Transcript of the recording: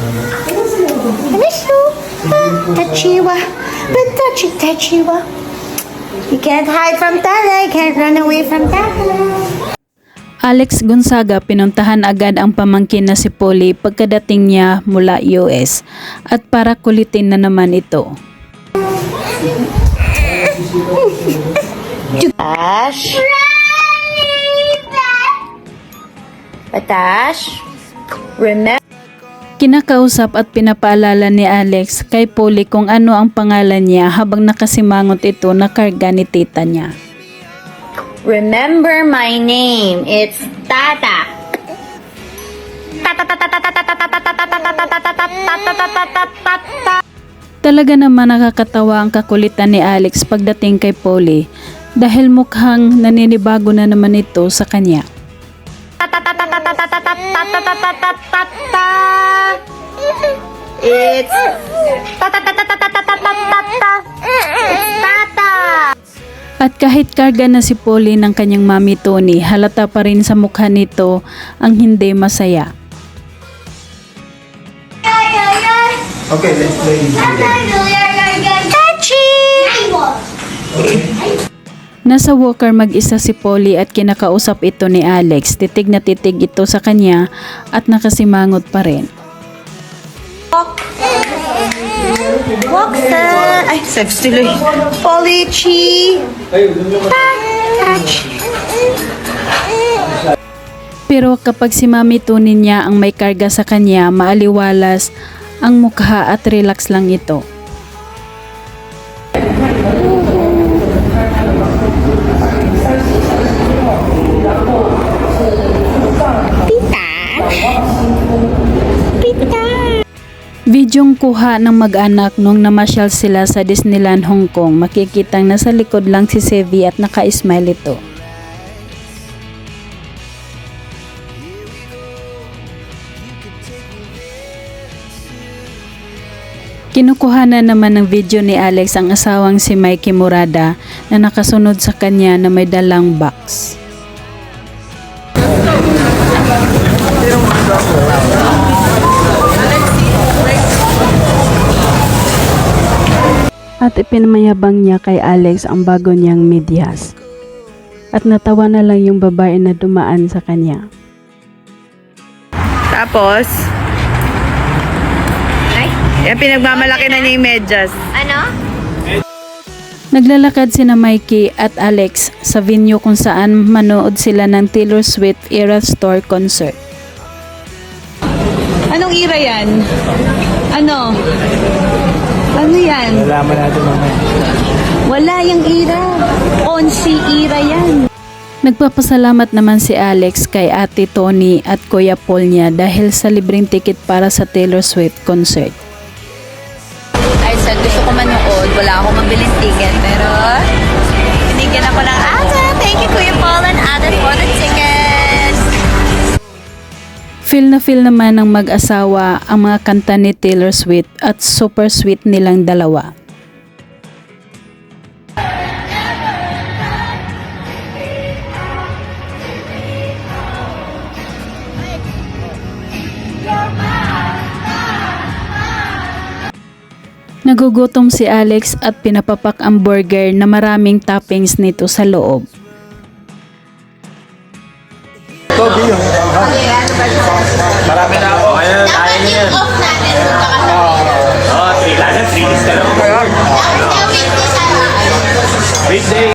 I miss you. Tachiwa. But touchy, Tachiwa. You can't hide from Tata. You can't run away from Tata. Alex Gonzaga pinuntahan agad ang pamangkin na si Polly pagkadating niya mula US at para kulitin na naman ito. Tash. Tash. Remember. Kinakausap at pinapaalala ni Alex kay Polly kung ano ang pangalan niya habang nakasimangot ito na karga ni tita niya. Remember my name. It's Tata. Talaga naman nakakatawa ang kakulitan ni Alex pagdating kay Polly dahil mukhang naninibago na naman ito sa kanya. It's Tata. At kahit karga na si Polly ng kanyang mami Tony, halata pa rin sa mukha nito ang hindi masaya. Okay, let's play this game. Nasa walker mag-isa si Polly at kinakausap ito ni Alex. Titig na titig ito sa kanya at nakasimangot pa rin. Walker. Ay, sex tuloy. Polichi. Touch. Pero kapag si Mami Tony niya ang may karga sa kanya, maaliwalas ang mukha at relax lang ito. Videong kuha ng mag-anak nung namasyal sila sa Disneyland Hong Kong. Makikitang nasa likod lang si Sevi at naka-smile ito. Kinukuha na naman ng video ni Alex ang asawang si Mikey Murada na nakasunod sa kanya na may dalang box. At ipinamayabang niya kay Alex ang bago niyang medyas. At natawa na lang yung babae na dumaan sa kanya. Tapos, Ay, yan pinagmamalaki na niya yung medyas. ano? Naglalakad sina Mikey at Alex sa venue kung saan manood sila ng Taylor Swift Eras Tour concert. Anong ira yan? Ano? Ano yan? Nalaman natin mamaya. Wala yung ira. Onsi ira yan. Nagpapasalamat naman si Alex kay Ate Tony at Kuya Paul niya dahil sa libreng ticket para sa Taylor Swift concert. Ay, sa gusto ko manood, wala akong mabiling ticket, pero binigyan ako ng ate. Feel na feel naman ng mag-asawa ang mga kanta ni Taylor Swift at super sweet nilang dalawa. Nagugutom si Alex at pinapapak ang burger na maraming toppings nito sa loob. Toby yun. Marami na ako. Ayun,